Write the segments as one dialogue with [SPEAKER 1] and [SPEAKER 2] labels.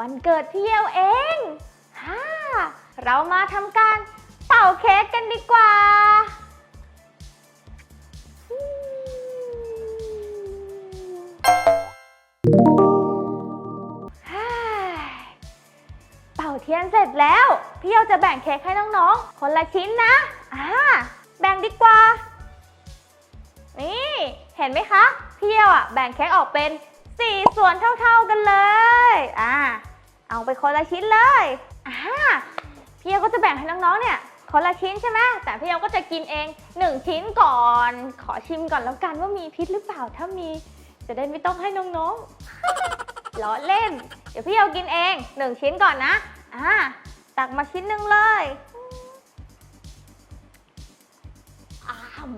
[SPEAKER 1] วันเกิดพี่เยวเองฮ่าเรามาทำการเป่าเค้กกันดีกว่า เป่าเทียนเสร็จแล้ว พี่เยวจะแบ่งเค้กให้น้องๆ คนละชิ้นนะ อ่า แบ่งดีกว่า นี่ เห็นไหมคะ พี่เยวอะแบ่งเค้กออกเป็น 4ส่วนเท่าๆกันเลย อ่า เอาไปคนละชิ้นเลย อ่า พี่เยวก็จะแบ่งให้น้องๆ เนี่ยคนละชิ้นใช่ไหมแต่พี่เยวก็จะกินเอง1ชิ้นก่อน ขอชิมก่อนแล้วกันว่ามีพิษหรือเปล่า ถ้ามี จะได้ไม่ต้องให้น้องๆ ล้อเล่น เดี๋ยวพี่เยวกินเอง1ชิ้นก่อนนะ อ่า ตักมาชิ้นหนึ่งเลยอ้าม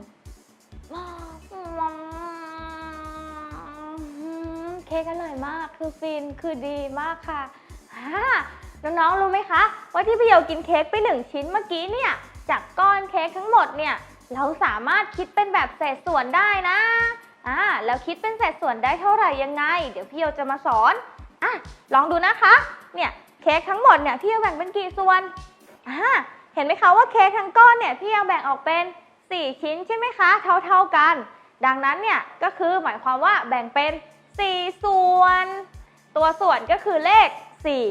[SPEAKER 1] เค้กอร่อยมาก คือฟิน คือดีมากค่ะอ่าน้องๆ รู้ไหมคะ ว่าที่พี่เยากินเค้กไปหนึ่งชิ้นเมื่อกี้เนี่ย จากก้อนเค้กทั้งหมดเนี่ย เราสามารถคิดเป็นแบบเศษส่วนได้นะอ่าแล้วคิดเป็นเศษส่วนได้เท่าไหร่ยังไง เดี๋ยวพี่เยาจะมาสอนอะลองดูนะคะ เนี่ยเค้กทั้งหมดเนี่ยพี่เยาแบ่งเป็นกี่ส่วนอ่าเห็นไหมคะว่าเค้กทั้งก้อนเนี่ยพี่เยาแบ่งออกเป็น 4 ชิ้นใช่ไหมคะ เท่าๆกัน ดังนั้นเนี่ยก็คือหมายความว่าแบ่งเป็น 4 ส่วน ตัวส่วนก็คือเลข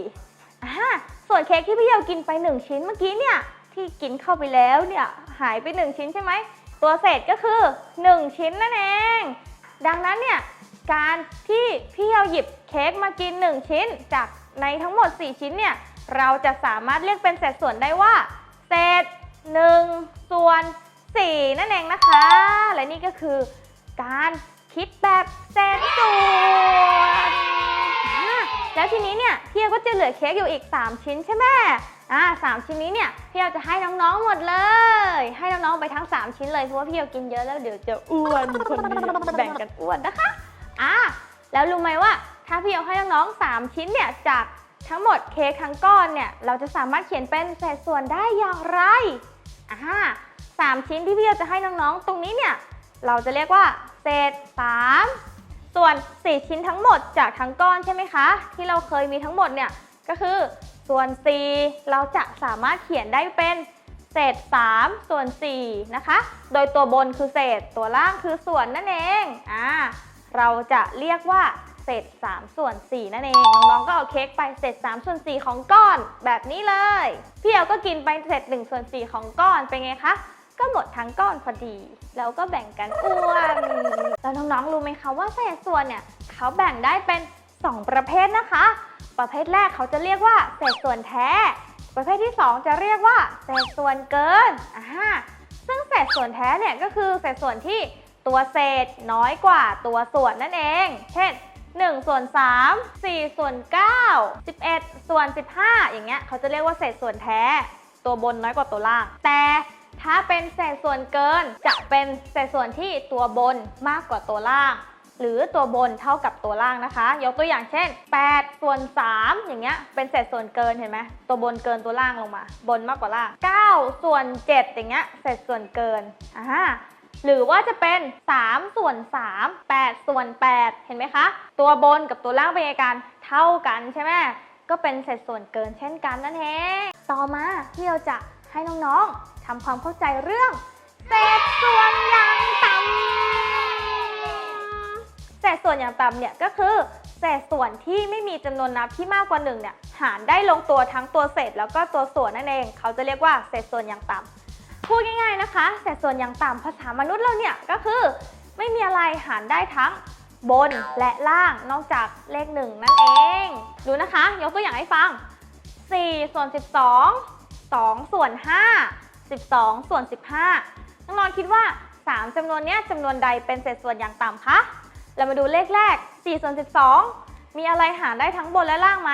[SPEAKER 1] 4อ่าส่วนเค้กที่พี่เยากินไป 1 ชิ้นเมื่อกี้เนี่ยที่กินเข้าไปแล้วเนี่ยหายไป 1 ชิ้นใช่ไหมตัวเศษก็คือ 1 ชิ้นนั่นเอง ดังนั้นเนี่ยการที่พี่เยาหยิบเค้กมากิน 1 ชิ้น จากในทั้งหมด 4 ชิ้นเนี่ยเราจะสามารถเรียกเป็นเศษส่วนได้ว่า เศษ 1 ส่วน 4 นั่นเองนะคะ และนี่ก็คือการ คิดแบบเศษส่วนอ่าแล้วทีนี้เนี่ยพี่เอก็จะเหลือเค้กอยู่อีก 3 ชิ้นใช่ไหมอ่าสามชิ้นนี้เนี่ยพี่เอจะให้น้องๆหมดเลย ให้น้องๆไปทั้ง 3 ชิ้นเลยเพราะว่าพี่เอกินเยอะแล้วเดี๋ยวจะอ้วนคนเดียวแบ่งกันอ้วนนะคะอ่าแล้วรู้ไหมว่า ถ้าพี่เอให้น้องๆ3ชิ้นเนี่ยจากทั้งหมดเค้กทั้งก้อนเนี่ยเราจะสามารถเขียนเป็นเศษส่วนได้อย่างไรอ่าสามชิ้นที่พี่เอจะให้น้องๆ ตรงนี้เนี่ยเราจะเรียกว่า เศษ 3 ส่วน 4 ชิ้นทั้งหมดจากทั้งก้อนใช่ไหมคะ ที่เราเคยมีทั้งหมดเนี่ยก็คือส่วน 4 เราจะสามารถเขียนได้เป็นเศษ 3 ส่วน 4 นะคะ โดยตัวบนคือเศษตัวล่างคือส่วนนั่นเองอ่าเราจะเรียกว่าเศษ 3 ส่วน 4 นั่นเอง น้องๆ ก็เอาเค้กไปเศษ 3 ส่วน 4 ของก้อนแบบนี้เลย พี่เอลก็กินไปเศษ 1 ส่วน 4 ของก้อนเป็นไงคะ ก็หมดทั้งก้อนพอดี แล้วก็แบ่งกันอ้วนแล้วน้องๆรู้ไหมคะว่าเศษส่วนเนี่ยเขาแบ่งได้เป็น 2 ประเภทนะคะ ประเภทแรกเขาจะเรียกว่าเศษส่วนแท้ ประเภทที่ 2 จะเรียกว่าเศษส่วนเกินอ่าซึ่งเศษส่วนแท้เนี่ยก็คือเศษส่วนที่ตัวเศษน้อยกว่าตัวส่วนนั่นเอง เช่น1ส่วน3 4ส่วน9 11 ส่วน 15 อย่างเงี้ยเขาจะเรียกว่าเศษส่วนแท้ ตัวบนน้อยกว่าตัวล่าง แต่ ถ้าเป็นเศษส่วนเกินจะเป็นเศษส่วนที่ตัวบนมากกว่าตัวล่าง หรือตัวบนเท่ากับตัวล่างนะคะ ยกตัวอย่างเช่น 8 ส่วน 3 อย่างเงี้ย เป็นเศษส่วนเกินเห็นไหมตัวบนเกินตัวล่างลงมา บนมากกว่าล่าง 9 ส่วน 7 อย่างเงี้ย เศษส่วนเกิน อ่าหรือว่าจะเป็น 3 ส่วน 3 8 ส่วน 8 เห็นไหมคะ ตัวบนกับตัวล่างเป็นไงกันเท่ากันใช่ไหมก็เป็นเศษส่วนเกินเช่นกันนั่นเอง ต่อมาที่เราจะ ให้น้องๆทำความเข้าใจเรื่อง เศษส่วนอย่างต่ำเศษส่วนอย่างต่ำเนี่ยก็คือเศษส่วนที่ไม่มีจำนวนนับที่มากกว่า1เนี่ยหารได้ลงตัวทั้งตัวเศษแล้วก็ตัวส่วนนั่นเอง เขาจะเรียกว่าเศษส่วนอย่างต่ำพูดง่ายๆนะคะเศษส่วนอย่างต่ำภาษามนุษย์เราเนี่ยก็คือ ไม่มีอะไรหารได้ทั้งบนและล่างนอกจากเลขหนึ่งนั่นเอง ดูนะคะ ยกตัวอย่างให้ฟัง 4 ส่วน 12 2 ส่วน 5 12 ส่วน 15 น้องๆคิดว่า 3จำนวนนี้จำนวนใดเป็นเศษส่วนอย่างต่ำคะ เรามาดูเลขแรก 4 ส่วน 12 มีอะไรหารได้ทั้งบนและล่างไหม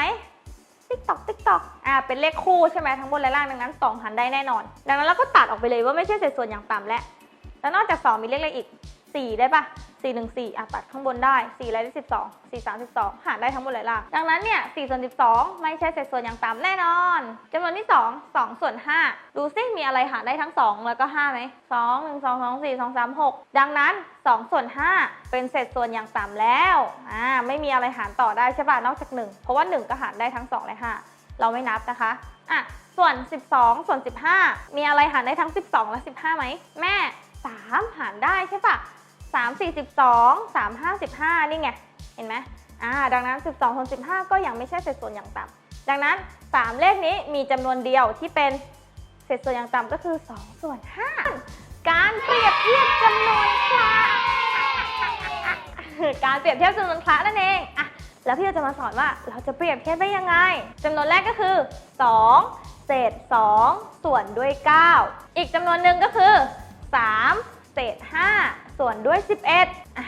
[SPEAKER 1] ติ๊กตอก ติ๊กตอก อ่า เป็นเลขคู่ใช่ไหมทั้งบนและล่าง ดังนั้น 2 หารได้แน่นอน ดังนั้นเราก็ตัดออกไปเลยว่าไม่ใช่เศษส่วนอย่างต่ำแล้ว แล้วนอกจาก 2 มีเลขอะไรอีก 4 ได้ปะ 4 1 4อะตัดข้างบนได้4อะไรได้ 12 4 3 12 หารได้ทั้งหมดเลยล่ะ ดังนั้นเนี่ย4ส่วน12 ไม่ใช่เศษส่วนอย่างต่ำแน่นอนจำนวนที่ 2 2 ส่วน 5 ดูซิมีอะไรหารได้ทั้ง 2 แล้วก็5ไหม2 1 2 2 4 2 3 6 ดังนั้น 2 ส่วน 5 เป็นเศษส่วนอย่างต่ำแล้วอ่าไม่มีอะไรหารต่อได้ใช่ป่ะนอกจาก 1 เพราะว่า 1 ก็หารได้ทั้ง 2 และ 5 เราไม่นับนะคะอะส่วน 12 ส่วน 15 มีอะไรหารได้ทั้ง 12 และ 15ไหมแม่ 3 หารได้ใช่ปะ 3 4 12 3 5 15 นี่ไง เห็นไหมอ่าดังนั้น 12ส่วน15 ก็ยังไม่ใช่เศษส่วนอย่างต่ำดังนั้น 3 เลขนี้มีจำนวนเดียวที่เป็นเศษส่วนอย่างต่ำก็คือ 2 ส่วน 5 การเปรียบเทียบจำนวนคละการเปรียบเทียบจำนวนคละนั่นเองอะแล้วพี่จะมาสอนว่าเราจะเปรียบเทียบได้ยังไงจำนวนแรกก็คือ 2 เศษ 2 ส่วนด้วย 9 อีกจำนวนหนึ่งก็คือ 3 เศษ 5 ส่วนด้วย 11อ่า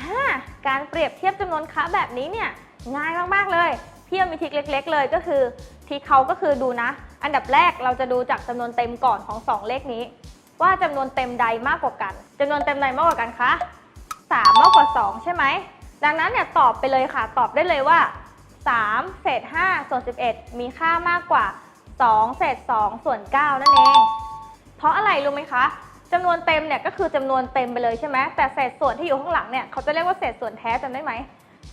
[SPEAKER 1] การเปรียบเทียบจำนวนคละแบบนี้เนี่ยง่ายมากๆเลยพี่มีทริคเล็ก ๆ เลยก็คือทริคเขาก็คือดูนะ อันดับแรกเราจะดูจากจำนวนเต็มก่อนของ 2 เลขนี้ ว่าจำนวนเต็มใดมากกว่ากันจำนวนเต็มใดมากกว่ากันคะ3มากกว่า 2 ใช่ไหมดังนั้นเนี่ยตอบไปเลยค่ะ ตอบได้เลยว่า 3 เศษ 5 ส่วน 11 มีค่ามากกว่า 2 เศษ 2 ส่วน 9 นั่นเอง เพราะอะไรรู้ไหมคะ จำนวนเต็มเนี่ยก็คือจำนวนเต็มไปเลยใช่ไหมแต่เศษส่วนที่อยู่ข้างหลังเนี่ยเขาจะเรียกว่าเศษส่วนแท้จำได้ไหม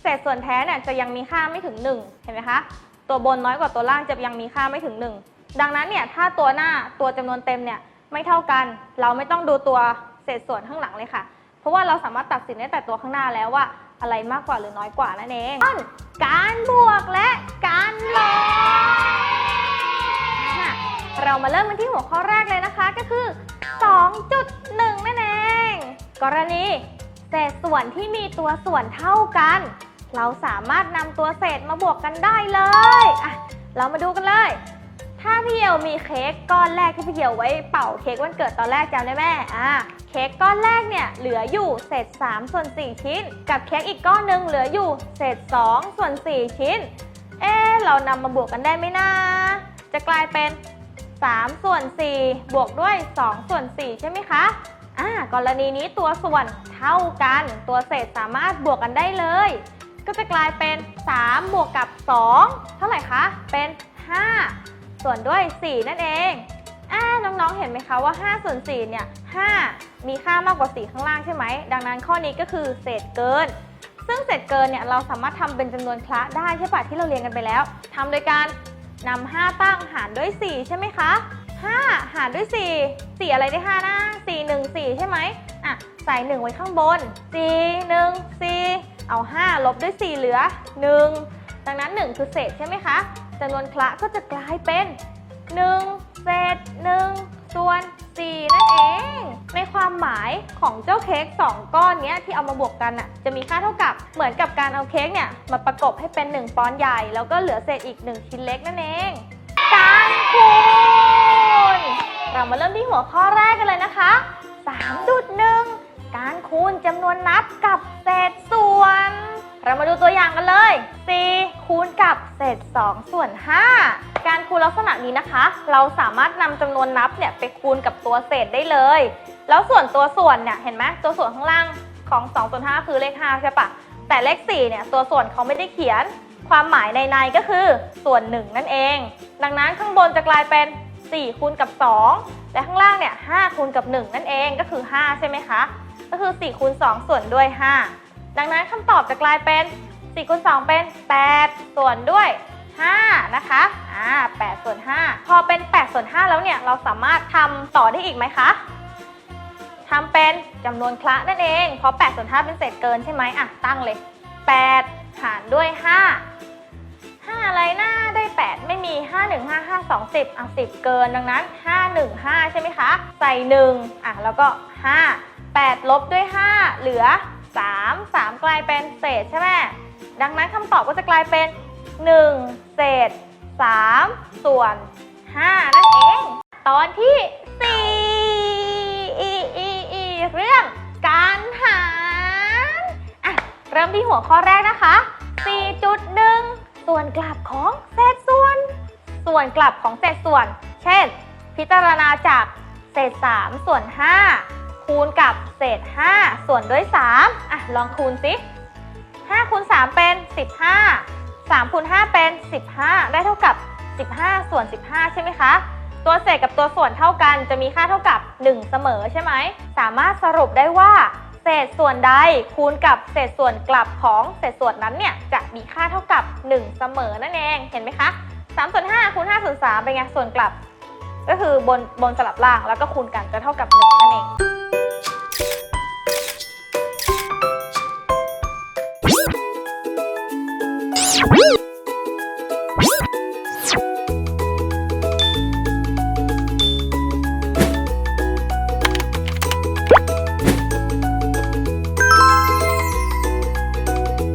[SPEAKER 1] เศษส่วนแท้เนี่ยจะยังมีค่าไม่ถึง 1 เห็นไหมคะตัวบนน้อยกว่าตัวล่างจะยังมีค่าไม่ถึง 1 ดังนั้นเนี่ยถ้าตัวหน้าตัวจำนวนเต็มเนี่ยไม่เท่ากัน เราไม่ต้องดูตัวเศษส่วนข้างหลังเลยค่ะ เพราะว่าเราสามารถตัดสินได้แต่ตัวข้างหน้าแล้วว่าอะไรมากกว่าหรือน้อยกว่านั่นเองการบวกและการลบอะเรามาเริ่มกันที่หัวข้อแรกเลยนะคะก็คือ 2.1 นั่นเอง กรณีเศษส่วนที่มีตัวส่วนเท่ากัน เราสามารถนำตัวเศษมาบวกกันได้เลยอะเรามาดูกันเลย ถ้าพี่เยวมีเค้กก้อนแรกที่พี่เยวไว้เป่าเค้กวันเกิดตอนแรกจำได้ไหมอ่าเค้กก้อนแรกเนี่ยเหลืออยู่เศษ3ส่วน4ชิ้น กับเค้กอีกก้อนหนึ่งเหลืออยู่เศษ2ส่วน4ชิ้น เอ๊เรานำมาบวกกันได้ไหมนะ จะกลายเป็น 3 ส่วน 4 บวกด้วย 2 ส่วน 4 ใช่ไหมคะอ่ากรณีนี้ตัวส่วนเท่ากัน ตัวเศษสามารถบวกกันได้เลย ก็จะกลายเป็น 3 บวกกับ 2 เท่าไหร่คะ เป็น 5 ส่วนด้วย 4 นั่นเองอ่าน้องๆ เห็นไหมคะว่า 5 ส่วน 4 เนี่ย 5 มีค่ามากกว่า 4 ข้างล่างใช่ไหม ดังนั้นข้อนี้ก็คือเศษเกิน ซึ่งเศษเกินเนี่ยเราสามารถทำเป็นจำนวนคละได้ใช่ปะที่เราเรียนกันไปแล้วทำโดยการ นำ5ตั้งหารด้วย 4 ใช่ไหมคะ 5 หารด้วย 4 4 อะไรได้ 5 นะ 4 1 4 ใช่ไหมอะ ใส่ 1 ไว้ข้างบน 4 1 4 เอา 5 ลบด้วย 4 เหลือ 1 ดังนั้น 1 คือเศษใช่ไหมคะจำนวนคละก็จะกลายเป็น 1 เศษ 1 ของเจ้าเค้ก2 ก้อนเนี้ยที่เอามาบวกกันน่ะจะมีค่าเท่ากับเหมือนกับการเอาเค้กเนี่ยมาประกบให้เป็น 1ปอนด์ใหญ่ แล้วก็เหลือเศษอีก 1 ชิ้นเล็กนั่นเอง การคูณ เรามาเริ่มที่หัวข้อแรกกันเลยนะคะ 3.1 การคูณจำนวนนับกับเศษส่วน เรามาดูตัวอย่างกันเลย 4 คูณกับเศษ2ส่วน5 การคูณลักษณะนี้นะคะ เราสามารถนำจำนวนนับเนี่ยไปคูณกับตัวเศษได้เลย แล้วส่วนตัวส่วนเนี่ยเห็นไหมตัวส่วนข้างล่างของ2ส่วน5คือเลข5ใช่ปะแต่เลข4เนี่ยตัวส่วนเขาไม่ได้เขียน ความหมายในในก็คือส่วน 1 นั่นเอง ดังนั้นข้างบนจะกลายเป็น 4 คูณกับ 2 และข้างล่างเนี่ย5คูณกับ 1 นั่นเองก็คือ 5 ใช่ไหมคะ ก็คือ 4 คูณ 2 ส่วนด้วย 5 ดังนั้นคำตอบจะกลายเป็น 4 คูณ 2 เป็น 8 ส่วนด้วย 5นะคะอ่า8ส่วน5พอเป็น8ส่วน5แล้วเนี่ยเราสามารถทำต่อได้อีกไหมคะทำเป็นจำนวนคละนั่นเอง เพราะ8ส่วน5เป็นเศษเกินใช่ไหมอะตั้งเลย 8 หารด้วย 5 5 อะไรนะได้ 8 ไม่มี 5 1 5 5 2 10อะ10 เกินดังนั้น 5 1 5 ใช่ไหมคะ ใส่ 1 อะแล้วก็ 5 8 ลบด้วย 5 เหลือ 3 3 กลายเป็นเศษใช่ไหมดังนั้นคำตอบก็จะกลายเป็น 1 เศษ 3 ส่วน 5 นั่นเอง ตอนที่4เรื่องการหารอะเริ่มที่หัวข้อแรกนะคะ 4.1 ส่วนกลับของเศษส่วน ส่วนกลับของเศษส่วน เช่น พิจารณาจากเศษ 3 ส่วน 5 คูณกับเศษ 5 ส่วนด้วย 3 อะ ลองคูณสิ5คูณ3เป็น 15 3คูณ5เป็น 15 ได้เท่ากับ 15 ส่วน 15 ใช่ไหมคะ ตัวเศษกับตัวส่วนเท่ากันจะมีค่าเท่ากับ 1 เสมอใช่ไหม สามารถสรุปได้ว่า เศษส่วนใดคูณกับเศษส่วนกลับของเศษส่วนนั้นเนี่ยจะมีค่าเท่ากับ 1 เสมอนั่นเอง เห็นไหมคะ3ส่วน5คูณ5ส่วน3เป็นไง ส่วนกลับ ก็คือบนบนสลับล่างแล้วก็คูณกันจะเท่ากับ 1 นั่นเอง